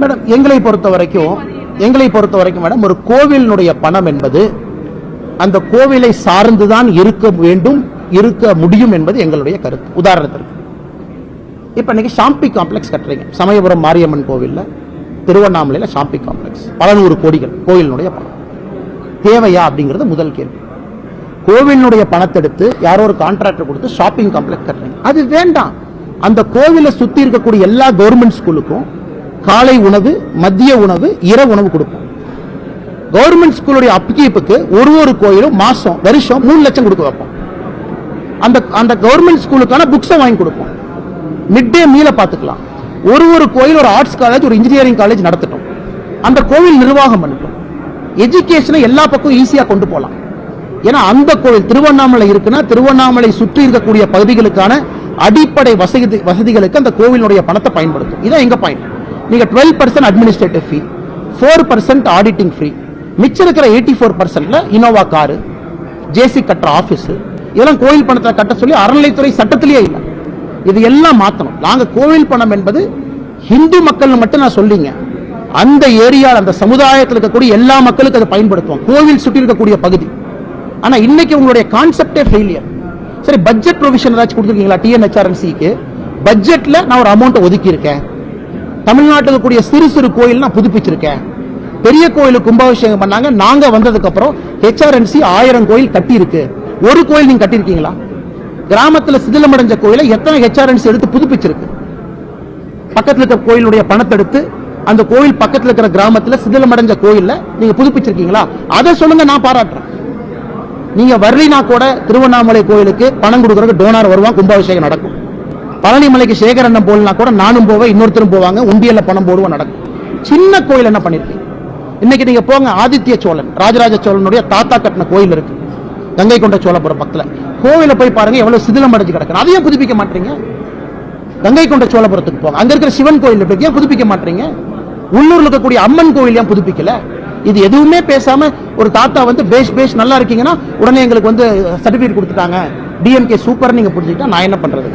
Madam எங்களை பொறுத்த வரைக்கும் எங்களை பொறுத்த வரைக்கும் மேடம் ஒரு கோவிலினுடைய பணம் என்பது அந்த கோவிலை சார்ந்துதான் இருக்க வேண்டும் இருக்க முடியும் என்பது எங்களுடைய கருத்து. உதாரணத்திற்கு இப்ப இன்னைக்கு ஷாம்பி காம்ப்ளெக்ஸ் கட்டுறீங்க. சமயபுரம் மாரியம்மன் கோவில்ல திருவண்ணாமலையில ஷாம்பி காம்ப்ளெக்ஸ். பல நூறு கோடிகள் கோவிலினுடைய பணம். தேவையா அப்படிங்கிறது முதல் கேள்வி. கோவிலினுடைய பணத்தை எடுத்து யாரோ ஒரு கான்ட்ராக்டர் கொடுத்து ஷாப்பிங் காம்ப்ளெக்ஸ் கட்டுறீங்க. அது வேண்டாம். அந்த கோவிலை சுத்தி இருக்கக்கூடிய எல்லா கவர்மெண்ட் ஸ்கூலுக்கும் காலை உணவு மதிய உணவு இரவு உணவு கொடுப்போம். கவர்மெண்ட் ஸ்கூலுடைய அப்கீப்புக்கு ஒரு ஒரு கோயிலும் மாசம் வருஷம் மூணு லட்சம் கொடுக்க வைப்போம். அந்த அந்த கவர்மெண்ட் ஸ்கூலுக்கான புக்ஸை வாங்கி கொடுப்போம். மிட் டே மீல பார்த்துக்கலாம். ஒரு ஒரு கோயில் ஒரு ஆர்ட்ஸ் காலேஜ் ஒரு இன்ஜினியரிங் காலேஜ் நடத்தட்டும். அந்த கோவில் நிர்வாகம் பண்ணட்டும். எஜுகேஷனை எல்லா பக்கம் ஈஸியாக கொண்டு போகலாம் ஏன்னா அந்த கோவில் திருவண்ணாமலை இருக்குன்னா திருவண்ணாமலை சுற்றி இருக்கக்கூடிய பகுதிகளுக்கான அடிப்படை வசதி வசதிகளுக்கு அந்த கோவிலுடைய பணத்தை பயன்படுத்தும். இதான் எங்க பாயிண்ட் நீங்க twelve percent administrative fee four percent auditing free மிச்சம் இருக்கிற எயிட்டி ஃபோர் பர்சன்ட்ல இனோவா காரு ஜேசி கட்டுற ஆஃபீஸு இதெல்லாம் கோயில் பணத்தை கட்ட சொல்லி அறநிலைத்துறை சட்டத்திலேயே இல்லை. இது எல்லாம் மாத்தணும். நாங்கள் கோவில் பணம் என்பது ஹிந்து மக்கள் மட்டும் நான் சொல்லிங்க. அந்த ஏரியா அந்த சமுதாயத்தில் இருக்கக்கூடிய எல்லா மக்களுக்கும் அதை பயன்படுத்துவோம். கோவில் சுற்றி இருக்கக்கூடிய பகுதி. ஆனால் இன்னைக்கு உங்களுடைய கான்செப்டே ஃபெயிலியர் சரி பட்ஜெட் ப்ரொவிஷன் ஏதாச்சும் கொடுத்துருக்கீங்களா டிஎன்ஹெச்ஆர்என்சிக்கு பட்ஜெட்ல நான் ஒரு அமௌண்ட் ஒதுக்கியிருக்கேன். தமிழ்நாட்டில் இருக்கக்கூடிய சிறு சிறு கோயில் நான் புதுப்பிச்சிருக்கேன். பெரிய கோயில் கும்பாபிஷேகம் பண்ணாங்க. நாங்க வந்ததுக்கு அப்புறம் ஹெச்ஆர்என்சி ஆயிரம் கோயில் கட்டியிருக்கு. ஒரு கோயில் நீங்க கட்டியிருக்கீங்களா? கிராமத்துல சிதிலமடைஞ்ச கோயிலை எத்தனை ஹெச்ஆர்என்சி எடுத்து புதுப்பிச்சிருக்கு? பக்கத்துல இருக்க கோயிலுடைய பணத்தை எடுத்து அந்த கோயில் பக்கத்துல இருக்கிற கிராமத்துல சிதிலமடைஞ்ச கோயிலில் நீங்க புதுப்பிச்சிருக்கீங்களா? அதை சொல்லுங்க நான் பாராட்டுறேன். நீங்க வரலினா கூட திருவண்ணாமலை கோயிலுக்கு பணம் கொடுக்கறதுக்கு டோனார் வருவான் கும்பாபிஷேகம் நடக்கும். பழனிமலைக்கு சேகரண்ணன் போலனா கூட நானும் போவேன் இன்னொருத்தரும் போவாங்க உண்டியல்ல பணம் போடுவோம் நடக்கும். சின்ன கோயில் என்ன பண்ணிருக்கீங்க இன்னைக்கு நீங்க போங்க ஆதித்ய சோழன் ராஜராஜ சோழனுடைய தாத்தா கட்டின கோயில் இருக்கு. கங்கை கொண்ட சோழபுரம் பக்கத்துல. கோவில போய் பாருங்க எவ்வளவு சிதிலம் அடைஞ்சு கிடக்கு அதையும் புதுப்பிக்க மாட்டீங்க. கங்கை கொண்ட சோழபுரத்துக்கு போங்க. அங்க இருக்கிற சிவன் கோயில் இருக்கு ஏன் புதுப்பிக்க மாட்டீங்க? உள்ளூர்ல இருக்கக்கூடிய அம்மன் கோயில் ஏன் புதுப்பிக்கல? இது எதுவுமே பேசாம ஒரு தாத்தா வந்து பேஷ் பேஷ் நல்லா இருக்கீங்கன்னா உடனே எங்களுக்கு வந்து uh, சர்டிபிகேட் கொடுத்துட்டாங்க. டிஎம்கே சூப்பர் நீங்க புரிஞ்சுக்கிட்டா நான் என்ன பண்றது?